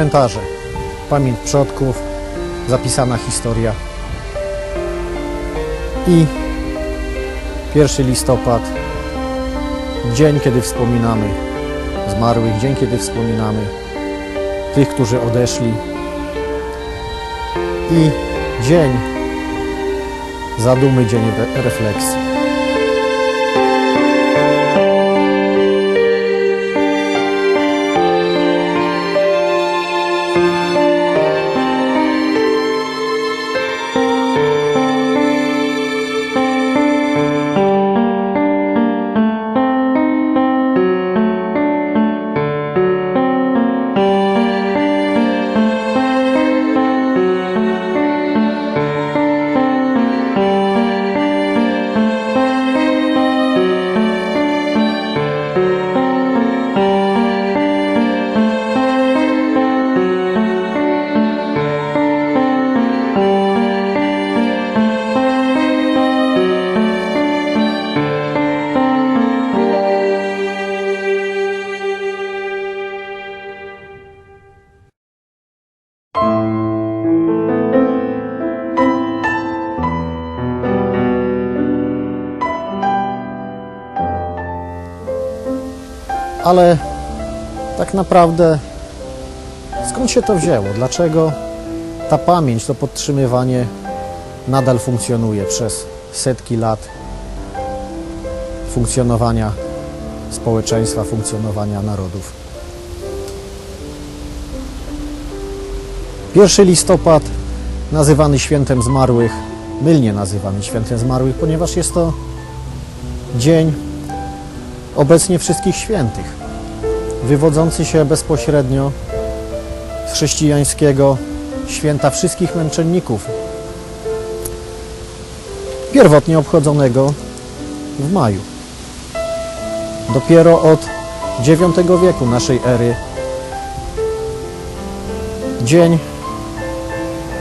cmentarze. Pamięć przodków, zapisana historia. I 1 listopad, dzień, kiedy wspominamy zmarłych, dzień, kiedy wspominamy tych, którzy odeszli. I dzień zadumy, dzień re- refleksji. Ale tak naprawdę skąd się to wzięło? Dlaczego ta pamięć, to podtrzymywanie nadal funkcjonuje przez setki lat funkcjonowania społeczeństwa, funkcjonowania narodów? 1 listopad nazywany świętem zmarłych, mylnie nazywany świętem zmarłych, ponieważ jest to dzień obecnie wszystkich świętych, wywodzący się bezpośrednio z chrześcijańskiego święta wszystkich męczenników, pierwotnie obchodzonego w maju. Dopiero od IX wieku naszej ery Dzień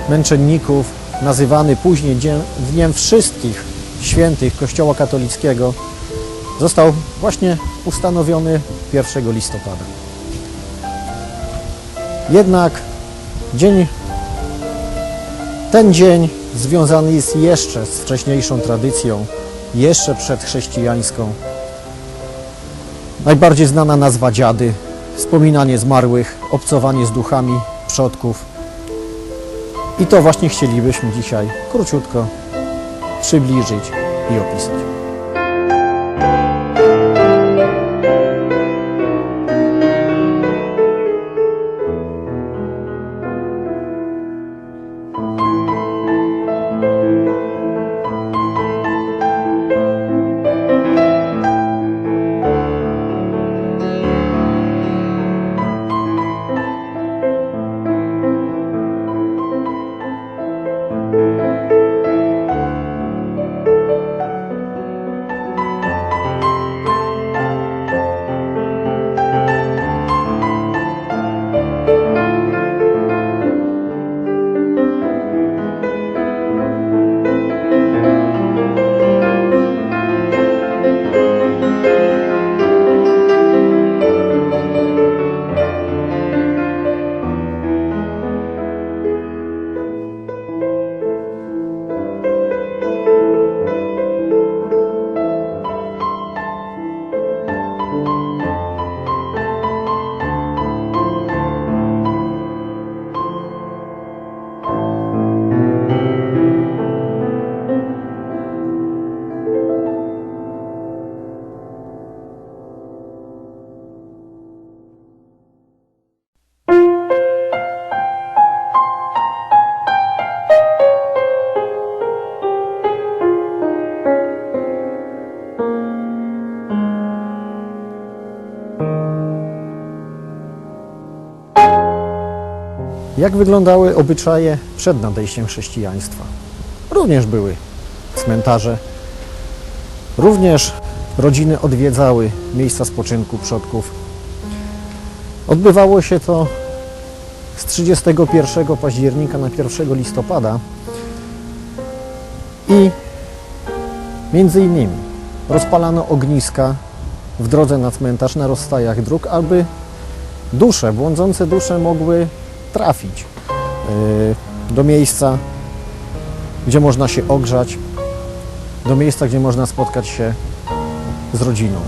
Męczenników, nazywany później Dniem Wszystkich Świętych Kościoła Katolickiego, został właśnie ustanowiony 1 listopada. Jednak dzień, ten dzień związany jest jeszcze z wcześniejszą tradycją, jeszcze przedchrześcijańską. Najbardziej znana nazwa dziady, wspominanie zmarłych, obcowanie z duchami przodków. I to właśnie chcielibyśmy dzisiaj króciutko przybliżyć i opisać. Jak wyglądały obyczaje przed nadejściem chrześcijaństwa? Również były cmentarze, również rodziny odwiedzały miejsca spoczynku przodków. Odbywało się to z 31 października na 1 listopada i między innymi rozpalano ogniska w drodze na cmentarz, na rozstajach dróg, aby dusze, błądzące dusze mogły trafić y, do miejsca, gdzie można się ogrzać, do miejsca, gdzie można spotkać się z rodziną.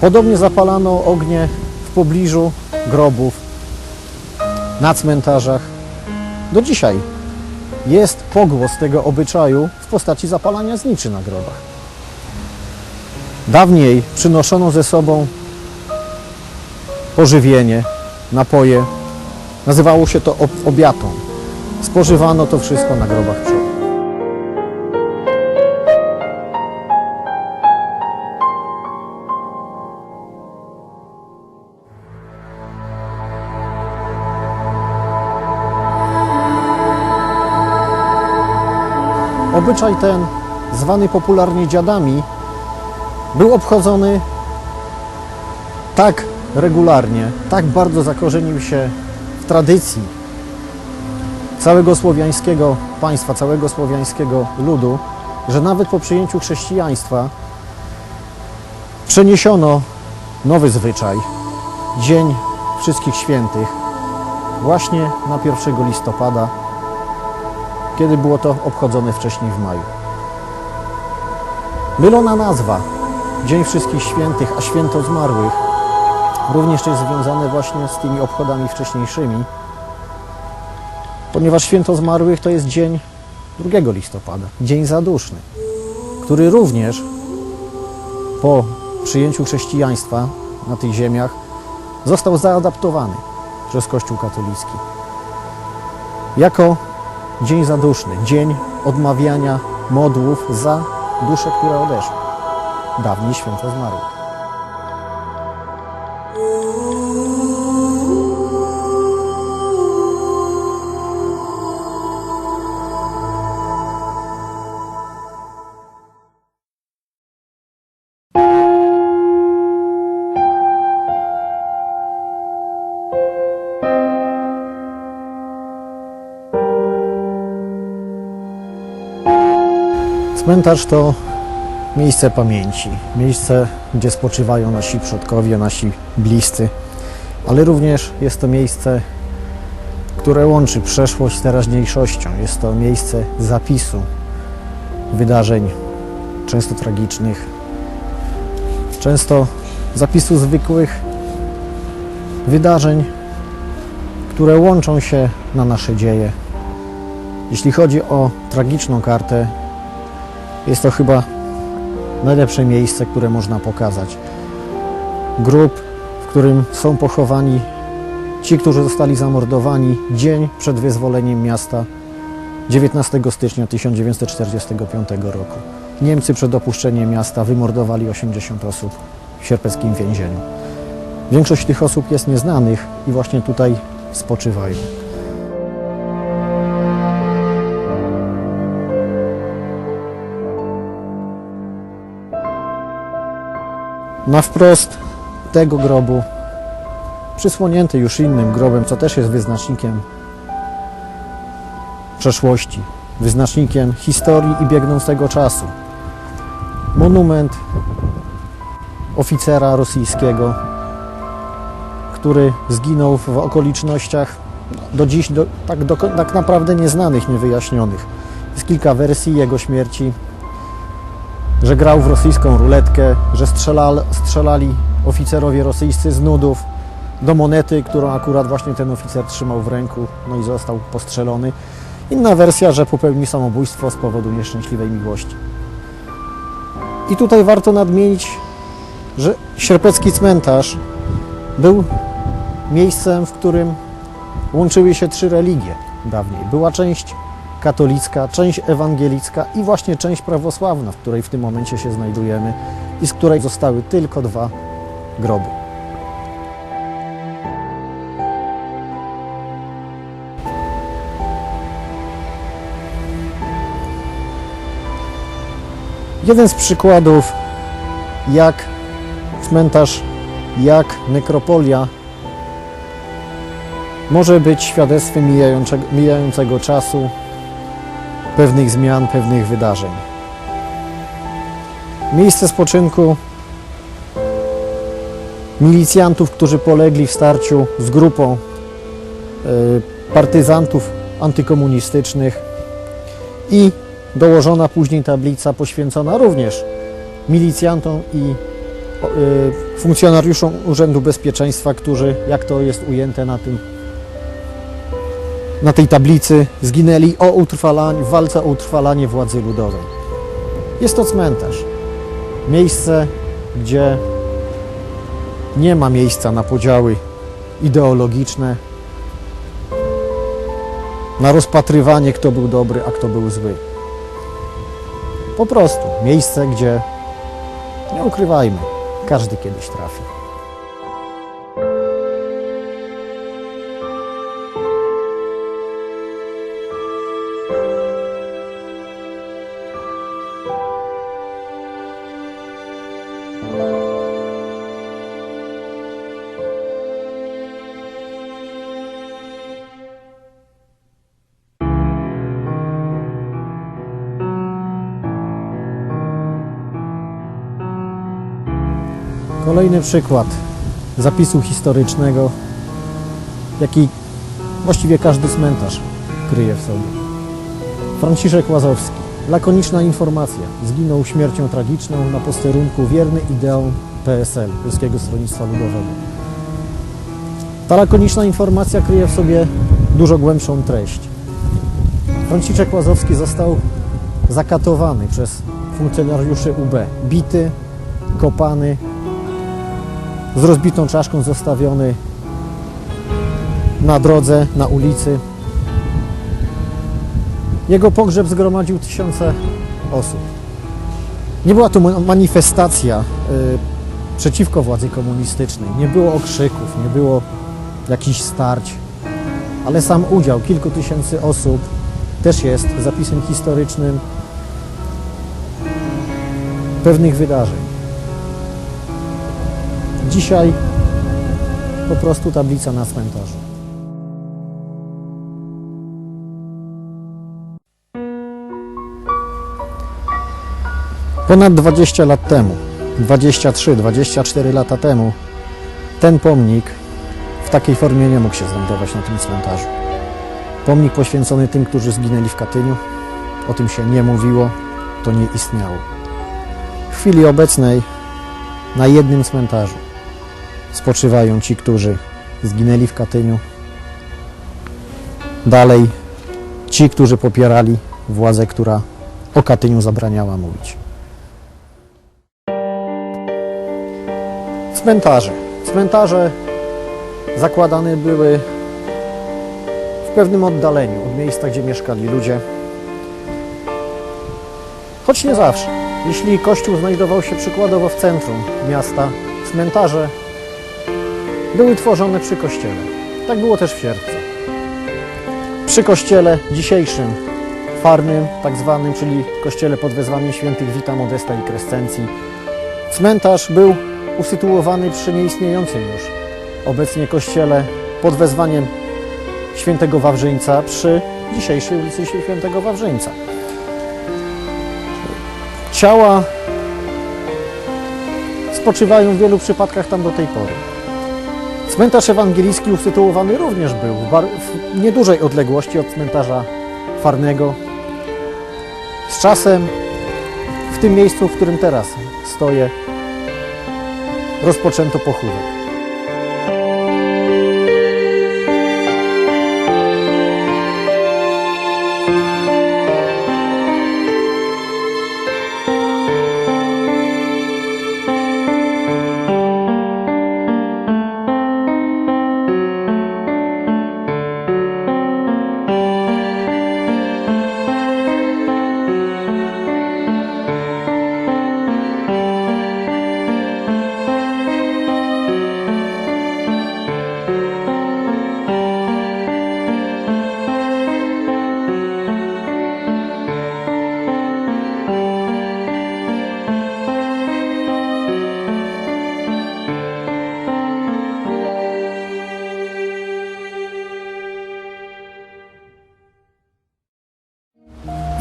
Podobnie zapalano ognie w pobliżu grobów, na cmentarzach. Do dzisiaj jest pogłos tego obyczaju w postaci zapalania zniczy na grobach. Dawniej przynoszono ze sobą pożywienie, napoje. Nazywało się to ob- obiatą. Spożywano to wszystko na grobach przodków. Obyczaj ten, zwany popularnie dziadami, był obchodzony tak regularnie, tak bardzo zakorzenił się tradycji całego słowiańskiego państwa, całego słowiańskiego ludu, że nawet po przyjęciu chrześcijaństwa przeniesiono nowy zwyczaj, Dzień Wszystkich Świętych, właśnie na 1 listopada, kiedy było to obchodzone wcześniej w maju. Mylona nazwa Dzień Wszystkich Świętych, a Święto Zmarłych również jest związane właśnie z tymi obchodami wcześniejszymi, ponieważ Święto Zmarłych to jest dzień 2 listopada, dzień zaduszny, który również po przyjęciu chrześcijaństwa na tych ziemiach został zaadaptowany przez Kościół katolicki jako dzień zaduszny, dzień odmawiania modłów za dusze, które odeszły. Dawniej święto zmarłych. Cmentarz to miejsce pamięci, miejsce, gdzie spoczywają nasi przodkowie, nasi bliscy, ale również jest to miejsce, które łączy przeszłość z teraźniejszością. Jest to miejsce zapisu wydarzeń, często tragicznych, często zapisu zwykłych wydarzeń, które łączą się na nasze dzieje. Jeśli chodzi o tragiczną kartę, jest to chyba najlepsze miejsce, które można pokazać. Grób, w którym są pochowani ci, którzy zostali zamordowani dzień przed wyzwoleniem miasta 19 stycznia 1945 roku. Niemcy przed opuszczeniem miasta wymordowali 80 osób w sierpeckim więzieniu. Większość tych osób jest nieznanych i właśnie tutaj spoczywają. Na wprost tego grobu, przysłonięty już innym grobem, co też jest wyznacznikiem przeszłości, wyznacznikiem historii i biegnącego czasu. Monument oficera rosyjskiego, który zginął w okolicznościach do dziś do, tak, do, tak naprawdę nieznanych, niewyjaśnionych. Jest kilka wersji jego śmierci że grał w rosyjską ruletkę, że strzelal, strzelali oficerowie rosyjscy z nudów do monety, którą akurat właśnie ten oficer trzymał w ręku, no i został postrzelony. Inna wersja, że popełnił samobójstwo z powodu nieszczęśliwej miłości. I tutaj warto nadmienić, że sierpecki cmentarz był miejscem, w którym łączyły się trzy religie dawniej. Była część katolicka, część ewangelicka i właśnie część prawosławna, w której w tym momencie się znajdujemy i z której zostały tylko dwa groby. Jeden z przykładów, jak cmentarz, jak nekropolia może być świadectwem mijającego, mijającego czasu, pewnych zmian, pewnych wydarzeń. Miejsce spoczynku milicjantów, którzy polegli w starciu z grupą partyzantów antykomunistycznych i dołożona później tablica poświęcona również milicjantom i y, funkcjonariuszom Urzędu Bezpieczeństwa, którzy, jak to jest ujęte na tym na tej tablicy, zginęli o utrwalanie, w walce o utrwalanie władzy ludowej. Jest to cmentarz. Miejsce, gdzie nie ma miejsca na podziały ideologiczne, na rozpatrywanie, kto był dobry, a kto był zły. Po prostu miejsce, gdzie, nie ukrywajmy, każdy kiedyś trafi. Kolejny przykład zapisu historycznego, jaki właściwie każdy cmentarz kryje w sobie. Franciszek Łazowski. Lakoniczna informacja. Zginął śmiercią tragiczną na posterunku wierny ideom PSL, Polskiego Stronnictwa Ludowego. Ta lakoniczna informacja kryje w sobie dużo głębszą treść. Franciszek Łazowski został zakatowany przez funkcjonariuszy UB, bity, kopany, z rozbitą czaszką zostawiony na drodze, na ulicy. Jego pogrzeb zgromadził tysiące osób. Nie była to ma- manifestacja y, przeciwko władzy komunistycznej, nie było okrzyków, nie było jakichś starć, ale sam udział kilku tysięcy osób też jest zapisem historycznym pewnych wydarzeń. Dzisiaj po prostu tablica na cmentarzu. Ponad 20 lat temu, 23-24 lata temu, ten pomnik w takiej formie nie mógł się znajdować na tym cmentarzu. Pomnik poświęcony tym, którzy zginęli w Katyniu, o tym się nie mówiło, to nie istniało. W chwili obecnej na jednym cmentarzu spoczywają ci, którzy zginęli w Katyniu. Dalej ci, którzy popierali władzę, która o Katyniu zabraniała mówić. Cmentarze. Cmentarze zakładane były w pewnym oddaleniu od miejsca, gdzie mieszkali ludzie. Choć nie zawsze. Jeśli kościół znajdował się przykładowo w centrum miasta, cmentarze były tworzone przy kościele. Tak było też w Sierpcu. Przy kościele dzisiejszym, farnym, tak zwanym, czyli kościele pod wezwaniem świętych Wita, Modesta i Krescencji, cmentarz był usytuowany przy nieistniejącym już obecnie kościele pod wezwaniem świętego Wawrzyńca przy dzisiejszej ulicy świętego Wawrzyńca. Ciała spoczywają w wielu przypadkach tam do tej pory. Cmentarz ewangelicki usytuowany również był w, niedużej odległości od cmentarza farnego. Z czasem w tym miejscu, w którym teraz stoję, rozpoczęto pochówek.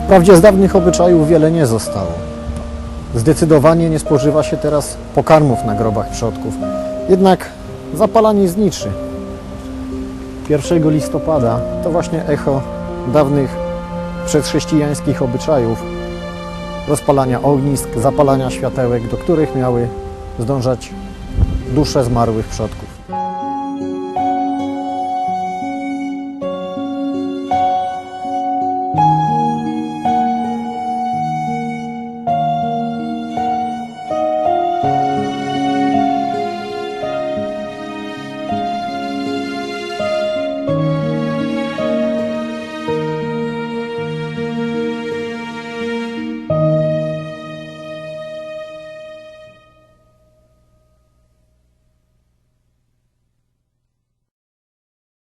Wprawdzie z dawnych obyczajów wiele nie zostało. Zdecydowanie nie spożywa się teraz pokarmów na grobach przodków. Jednak zapalanie zniczy. 1 listopada to właśnie echo dawnych przedchrześcijańskich obyczajów rozpalania ognisk, zapalania światełek, do których miały zdążać dusze zmarłych przodków.